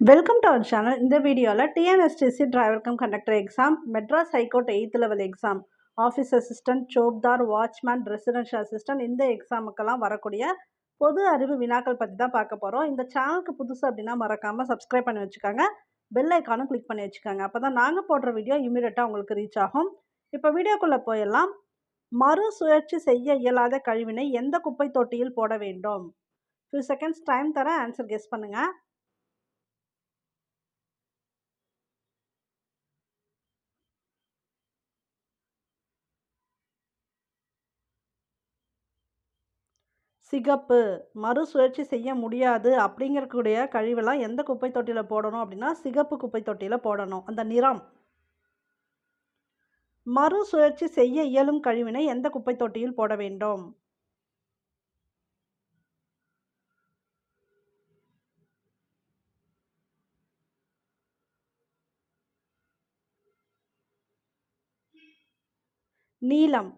Welcome to our channel இந்த வீடியோவில் TNSTC driver cum conductor exam Madras high court eighth level exam office assistant Chobdar watchman residential assistant இந்த எக்ஸாமுக்கெல்லாம் வரக்கூடிய பொது அறிவு வினாக்கள் பற்றி தான் பார்க்க போகிறோம் இந்த சேனலுக்கு புதுசு அப்படின்னா மறக்காமல் சப்ஸ்கிரைப் பண்ணி வச்சுக்கோங்க. பெல் ஐக்கானும் கிளிக் பண்ணி வச்சுக்கோங்க. அப்போ தான் நாங்கள் போடுற வீடியோ இமீடியட்டாக உங்களுக்கு ரீச் ஆகும். இப்போ வீடியோக்குள்ளே போயெல்லாம் மறு சுழற்சி செய்ய இயலாத கழிவினை எந்த குப்பை தொட்டியில் போட வேண்டும்? ஃபியூ செகண்ட்ஸ் டைம் தரேன் ஆன்சர் கெஸ் பண்ணுங்கள் சிகப்பு மறுசுழற்சி செய்ய முடியாது அப்படிங்கக்கூடிய கழிவெல்லாம் எந்த குப்பை தொட்டியில் போடணும் அப்படின்னா சிகப்பு குப்பை தொட்டியில் போடணும். அந்த நிறம். மறுசுழற்சி செய்ய இயலும் கழிவினை எந்த குப்பை தொட்டியில் போட வேண்டும்? நீலம்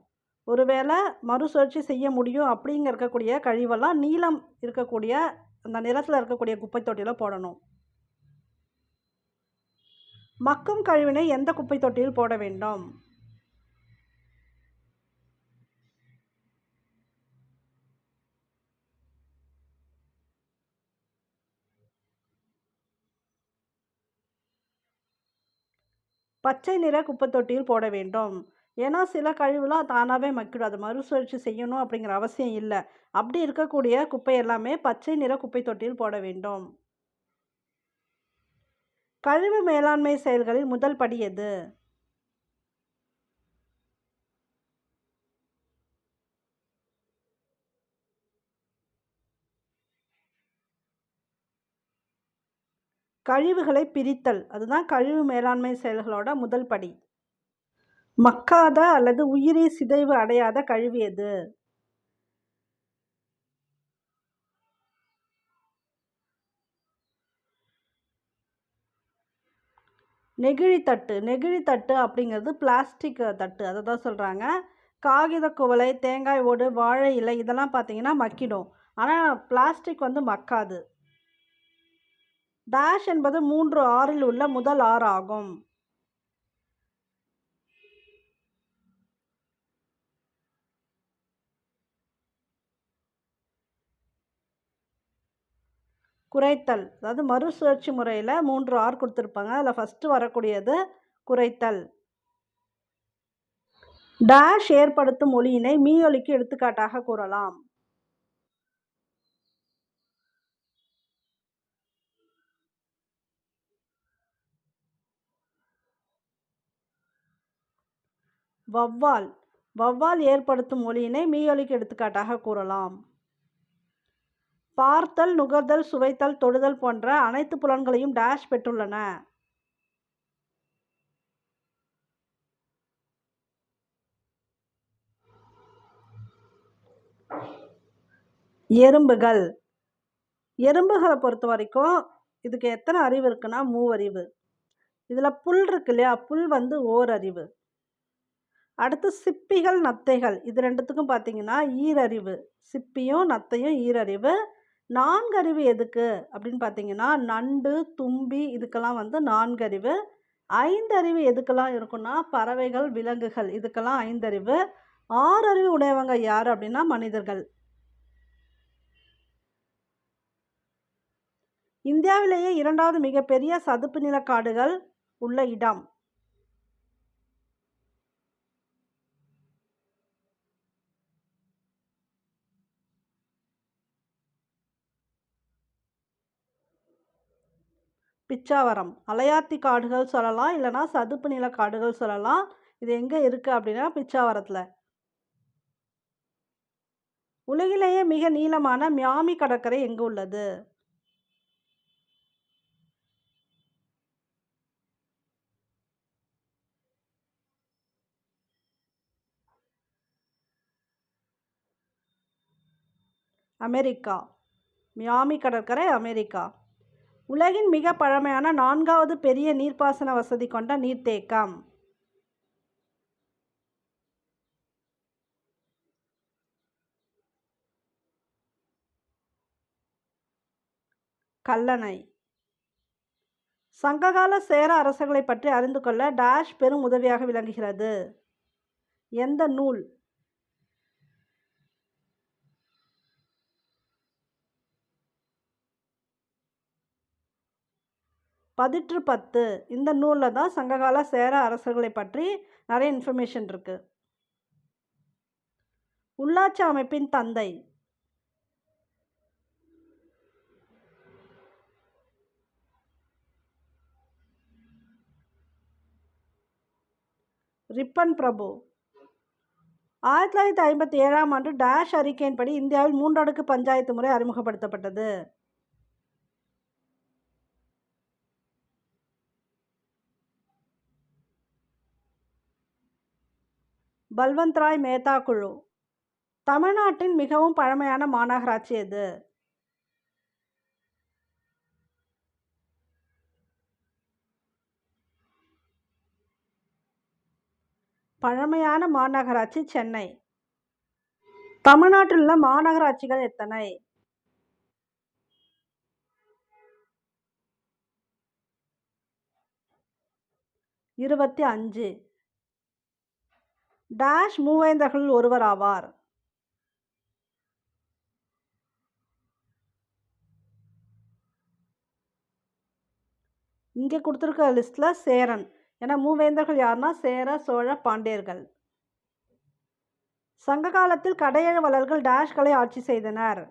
ஒருவேளை மறுசுழற்சி செய்ய முடியும் அப்படிங்க இருக்கக்கூடிய கழிவெல்லாம் நீளம் இருக்கக்கூடிய அந்த நிறத்தில் இருக்கக்கூடிய குப்பை தொட்டியில் போடணும். மக்கும் கழிவினை எந்த குப்பை தொட்டியில் போட வேண்டும்? பச்சை நிற குப்பை தொட்டியில் போட வேண்டும். ஏன்னா சில கழிவுலாம் தானாகவே மக்கிடும். அது மறுசுழற்சி செய்யணும் அப்படிங்கிற அவசியம் இல்லை. அப்படி இருக்கக்கூடிய குப்பை எல்லாமே பச்சை நிற குப்பை தொட்டியில் போட வேண்டும். கழிவு மேலாண்மை செயல்களில் முதல் படி எது? கழிவுகளை பிரித்தல். அதுதான் கழிவு மேலாண்மை செயல்களோட முதல் படி. மக்காத அல்லது உயிரி சிதைவு அடையாத கழிவு எது? நெகிழித்தட்டு. நெகிழித்தட்டு அப்படிங்கிறது பிளாஸ்டிக் தட்டு. அதை தான் சொல்கிறாங்க காகித குவளை தேங்காய் ஓடு வாழை இலை இதெல்லாம் பார்த்தீங்கன்னா மக்கிடும். ஆனால் பிளாஸ்டிக் வந்து மக்காது. டேஷ் என்பது மூன்று ஆறில் உள்ள முதல் ஆறு ஆகும் குறைத்தல். அதாவது மறுசுழற்சி முறையில் மூன்று ஆர் கொடுத்துருப்பாங்க. அதில் ஃபஸ்ட்டு வரக்கூடியது குறைத்தல். டேஷ் ஏற்படுத்தும் ஒளியினை மீயொலிக்கு எடுத்துக்காட்டாக கூறலாம். வவ்வால் வவ்வால் ஏற்படுத்தும் ஒளியினை மீயொலிக்கு எடுத்துக்காட்டாக கூறலாம். பார்த்தல் நுகர்தல் சுவைத்தல் தொடுதல் போன்ற அனைத்து புலன்களையும் டேஷ் பெற்றுள்ளன. எறும்புகள். எறும்புகளை பொறுத்த வரைக்கும் இதுக்கு எத்தனை அறிவு இருக்குன்னா மூவறிவு. இதில் புல் இருக்கு இல்லையா? புல் வந்து ஓர் அறிவு அடுத்து சிப்பிகள் நத்தைகள். இது ரெண்டுத்துக்கும் பார்த்தீங்கன்னா ஈரறிவு. சிப்பியும் நத்தையும் ஈரறிவு. நான்கறிவு எதுக்கு? அப்படின்னு பார்த்தீங்கன்னா நண்டு தும்பி இதுக்கெல்லாம் வந்து நான்கறிவு ஐந்தறிவு எதுக்கெல்லாம் இருக்குன்னா பறவைகள் விலங்குகள் இதுக்கெல்லாம் ஐந்தறிவு ஆறறிவு உடையவங்க யார் அப்படின்னா மனிதர்கள். இந்தியாவிலேயே இரண்டாவது மிகப்பெரிய சதுப்பு நில காடுகள் உள்ள இடம். பிச்சாவரம். அலையாத்தி காடுகள் சொல்லலாம் இல்லைனா சதுப்பு நில காடுகள் சொல்லலாம். இது எங்கே இருக்குது அப்படின்னா பிச்சாவரத்தில். உலகிலேயே மிக நீளமான மியாமி கடற்கரை எங்கே உள்ளது? அமெரிக்கா. மியாமி கடற்கரை அமெரிக்கா. உலகின் மிக பழமையான நான்காவது பெரிய நீர்ப்பாசன வசதி கொண்ட நீர்த்தேக்கம். கல்லணை. சங்ககால சேர அரசர்களை பற்றி அறிந்து கொள்ள டேஷ் பெரும் உதவியாக விளங்குகிறது. எந்த நூல்? பதிற்று பத்து. இந்த நூலில் தான் சங்ககால சேர அரசர்களை பற்றி நிறைய இன்ஃபர்மேஷன் இருக்குது உள்ளாட்சி அமைப்பின் தந்தை. ரிப்பன் பிரபு. ஆயிரத்தி தொள்ளாயிரத்தி ஐம்பத்தி ஏழாம் ஆண்டு டேஷ் அறிக்கையின்படி இந்தியாவில் மூன்றடுக்கு பஞ்சாயத்து முறை அறிமுகப்படுத்தப்பட்டது. பல்வந்த்ராய் மேத்தா குழு. தமிழ்நாட்டின் மிகவும் பழமையான மாநகராட்சி எது? பழமையான மாநகராட்சி சென்னை. தமிழ்நாட்டில் உள்ள மாநகராட்சிகள் எத்தனை? இருபத்தி அஞ்சு. டேஷ் மூவேந்தர்களில் ஒருவர் ஆவார். இங்கே கொடுத்துருக்க லிஸ்ட்டில் சேரன். ஏன்னா மூவேந்தர்கள் யாருன்னா சேர சோழ பாண்டியர்கள். சங்க காலத்தில் கடையெழுவலர்கள் டேஷ்களை ஆட்சி செய்தனர்.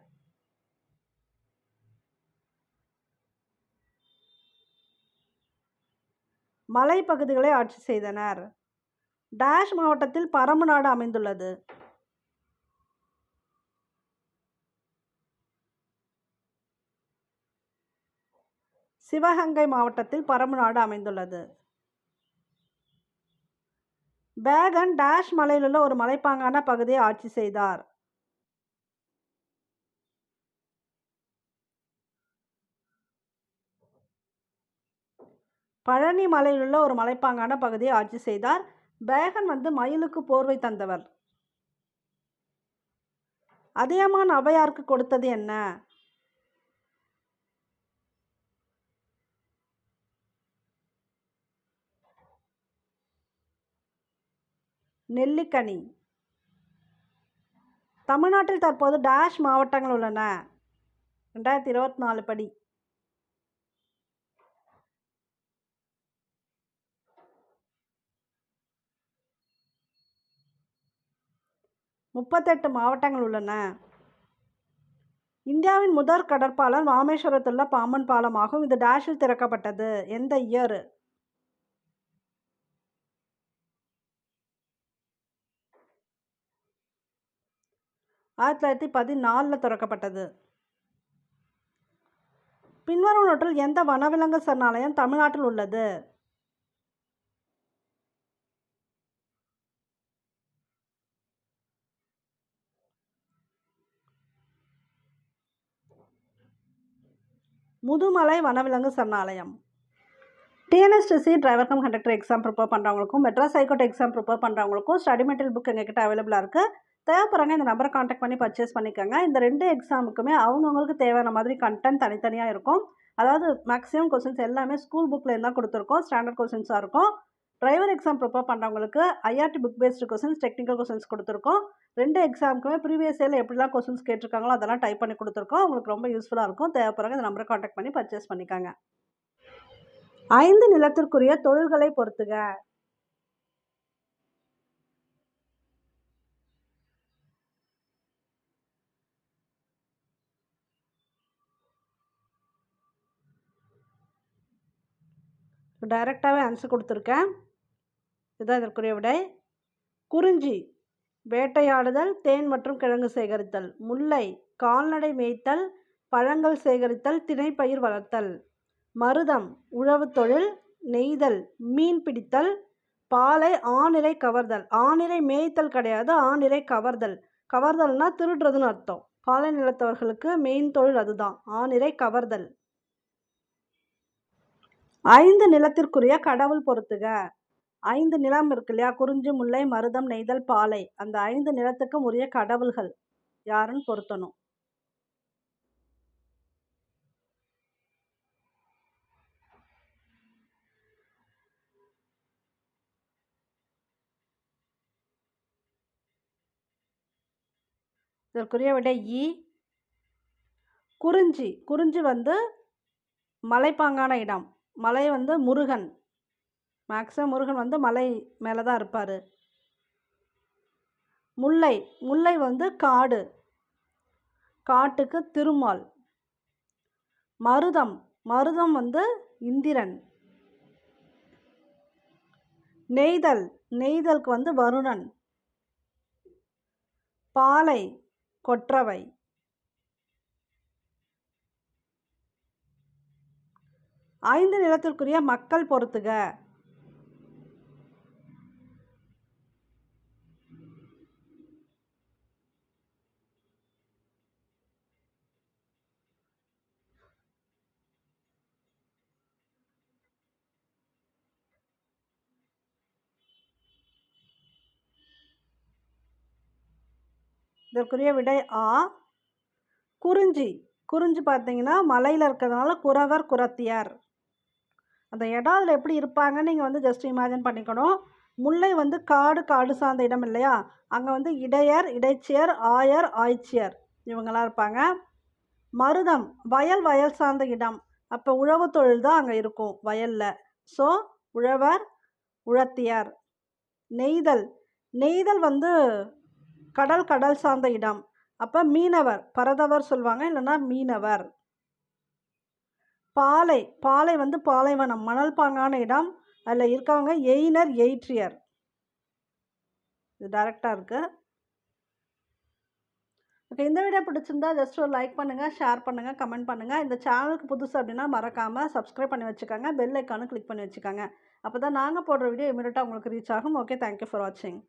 மலைப்பகுதிகளை ஆட்சி செய்தனர். டேஷ் மாவட்டத்தில் பரம்பு நாடு அமைந்துள்ளது. சிவகங்கை மாவட்டத்தில் பரம்பு நாடு அமைந்துள்ளது. பேகன் டேஷ் மலையிலுள்ள ஒரு மலைப்பாங்கான பகுதியை ஆட்சி செய்தார். பழனி மலையிலுள்ள ஒரு மலைப்பாங்கான பகுதியை ஆட்சி செய்தார். பேகன் வந்து மயிலுக்கு போர்வை தந்தவர். அதியமான் அவையாருக்கு கொடுத்தது என்ன? நெல்லிக்கனி. தமிழ்நாட்டில் தற்போது டேஷ் மாவட்டங்கள் உள்ளன. ரெண்டாயிரத்தி இருபத்தி நாலு படி. முப்பத்தெட்டு மாவட்டங்கள் உள்ளன. இந்தியாவின் முதற் கடற்பாலம் ராமேஸ்வரத்தில் உள்ள பாம்பன் பாலமாகும். இது டேஷில் திறக்கப்பட்டது. எந்த இயர்? ஆயிரத்தி தொள்ளாயிரத்தி பதினாலில் திறக்கப்பட்டது. பின்வரும் நோட்டில் எந்த வனவிலங்கு சரணாலயம் தமிழ்நாட்டில் உள்ளது? முதுமலை வனவிலங்கு சரணாலயம். TNSTC driver cum conductor exam prepare பண்ணுறவங்களுக்கும் Madras high court exam prepare பண்ணுறவங்களுக்கும் study material book எங்ககிட்ட அவைலபிளாக இருக்குது தேவைப்படுறாங்க இந்த நம்பரை காண்டாக்ட் பண்ணி பர்ச்சேஸ் பண்ணிக்கோங்க. இந்த ரெண்டு எக்ஸாமுக்குமே அவங்கவுங்களுக்கு தேவையான மாதிரி கண்டென்ட் தனித்தனியாக இருக்கும். அதாவது மேக்ஸிமம் கொஸ்டின்ஸ் எல்லாமே ஸ்கூல் புக்கில் தான் கொடுத்துருக்கோம். ஸ்டாண்டர்ட் கொஸ்டின்ஸாக இருக்கும். டிரைவர் எக்ஸாம் ப்ரிப்பேர் பண்ணுறவங்களுக்கு IRT book based questions technical questions கொடுத்துருக்கோம். ரெண்டு எக்ஸாமுக்குமே ப்ரீவியஸ் இயரில் எப்படிலாம் கொஸ்டின்ஸ் கேட்டிருக்காங்களோ அதெல்லாம் டைப் பண்ணி கொடுத்துருக்கோம். உங்களுக்கு ரொம்ப யூஸ்ஃபுல்லாக இருக்கும். தேவைப்படுறாங்க இந்த நம்பரை காண்டாக்ட் பண்ணி பர்ச்சேஸ் பண்ணிக்கோங்க. ஐந்து நிலத்திற்குரிய தொழில்களை பொறுத்துக. டைரெக்டாகவே ஆன்சர் கொடுத்துருக்கேன். இதுதான் இதற்குரிய விடை குறிஞ்சி வேட்டையாடுதல் தேன் மற்றும் கிழங்கு சேகரித்தல். முல்லை கால்நடை மேய்த்தல் பழங்கள் சேகரித்தல் திணைப்பயிர் வளர்த்தல். மருதம் உழவு தொழில் நெய்தல் மீன் பிடித்தல் பாலை ஆநிலை கவர்தல். ஆநிலை மேய்த்தல் கிடையாது ஆநிலை கவர்தல். கவர்தல்னா திருடுறதுன்னு அர்த்தம். பாலை நிலத்தவர்களுக்கு மெயின் தொழில் அதுதான் ஆநிலை கவர்தல். ஐந்து நிலத்திற்குரிய கடவுள் பொறுத்துக ஐந்து நிலம் இருக்கு இல்லையா? குறிஞ்சி முல்லை மருதம் நெய்தல் பாலை. அந்த ஐந்து நிலத்துக்கும் உரிய கடவுள்கள் யாருன்னு பொருத்தணும்? இதற்குரிய விட ஈ குறிஞ்சி. குறிஞ்சி வந்து மலைப்பாங்கான இடம். மலை வந்து முருகன். மேக்ஸிமம் முருகன் வந்து மலை மேலே தான் இருப்பார். முல்லை முல்லை வந்து காடு. காட்டுக்கு திருமால். மருதம் மருதம் வந்து இந்திரன். நெய்தல் நெய்தலுக்கு வந்து வருணன். பாலை கொற்றவை. ஐந்து நிலத்திற்குரிய மக்கள் பொறுத்துக. இதற்குரிய விடை ஆ. குறிஞ்சி. குறிஞ்சி பார்த்தீங்கன்னா மலையில் இருக்கிறதுனால குறவர் குறத்தியார். அந்த இடம் அதில் எப்படி இருப்பாங்கன்னு நீங்கள் வந்து ஜஸ்ட் இமேஜின் பண்ணிக்கணும். முல்லை வந்து காடு காடு சார்ந்த இடம் இல்லையா? அங்கே வந்து இடையர் இடைச்சியர் ஆயர் ஆய்ச்சியர் இவங்கெல்லாம் இருப்பாங்க. மருதம். வயல் வயல் சார்ந்த இடம். அப்போ உழவு தொழில் தான் அங்கே இருக்கும் வயலில். ஸோ உழவர் உழத்தியார். நெய்தல். நெய்தல் வந்து கடல் கடல் சார்ந்த இடம். அப்போ மீனவர் பரதவர் சொல்லுவாங்க இல்லைன்னா மீனவர். பாலை பாலை வந்து பாலைவனம் மணல் பாங்கான இடம். அதில் இருக்கவங்க எயினர் எயிட்ரியர் இது டேரெக்டாக இருக்குது ஓகே இந்த வீடியோ பிடிச்சிருந்தா ஜஸ்ட் ஒரு லைக் பண்ணுங்கள் ஷேர் பண்ணுங்கள் கமெண்ட் பண்ணுங்கள் இந்த சேனலுக்கு புதுசு அப்படின்னா மறக்காமல் சப்ஸ்கிரைப் பண்ணி வச்சுக்கோங்க பெல் ஐக்கானு கிளிக் பண்ணி வச்சுக்கோங்க. அப்போ தான் நாங்கள் போடுற வீடியோ இமீடியட்டாக உங்களுக்கு ரீச் ஆகும். ஓகே தேங்க்யூ ஃபார் வாட்சிங்